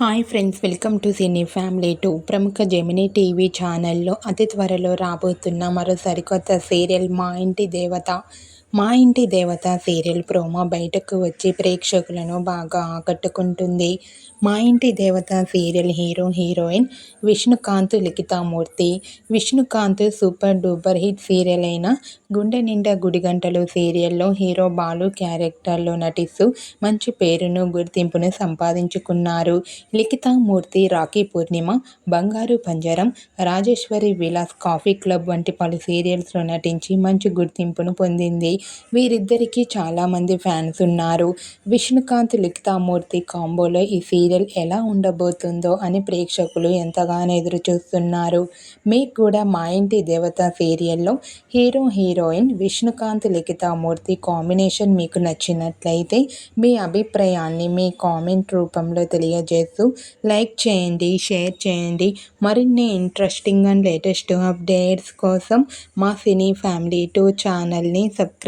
Hi friends welcome to cine family two. ప్రముఖ Gemini TV ఛానల్లో అతి త్వరలో రాబోతున్న మరో సరికొత్త సీరియల్ మా ఇంటి దేవత. మా ఇంటి దేవత సీరియల్ ప్రోమో బయటకు వచ్చి ప్రేక్షకులను బాగా ఆకట్టుకుంటుంది. మా ఇంటి దేవత serial hero heroine Vishnukanth Likhitamurthy. Vishnukanth super duper hit serial అయిన గుండె నిండా గుడిగంటలు సీరియల్లో హీరో బాలు క్యారెక్టర్లో నటిస్తూ మంచి పేరును గుర్తింపును సంపాదించుకున్నారు. లిఖితామూర్తి రాఖీ పూర్ణిమ బంగారు పంజరం రాజేశ్వరి విలాస్ కాఫీ క్లబ్ వంటి పలు సీరియల్స్లో నటించి మంచి గుర్తింపును పొందింది. వీరిద్దరికీ చాలామంది ఫ్యాన్స్ ఉన్నారు. విష్ణుకాంత్ లిఖితామూర్తి కాంబోలో ఈ సీరియల్ ఎలా ఉండబోతుందో అని ప్రేక్షకులు ఎంతగానో ఎదురు చూస్తున్నారు మీకు కూడా మా ఇంటి దేవత సీరియల్లో hero heroine Vishnukanth Likhitamurthy combination మీకు నచ్చినట్లయితే మీ అభిప్రాయాన్ని మీ కామెంట్ రూపంలో తెలియజేస్తూ లైక్ చేయండి షేర్ చేయండి. మరిన్ని ఇంట్రెస్టింగ్ అండ్ లేటెస్ట్ అప్డేట్స్ కోసం మా సినీ ఫ్యామిలీ టూ ఛానల్ని సబ్స్క్రైబ్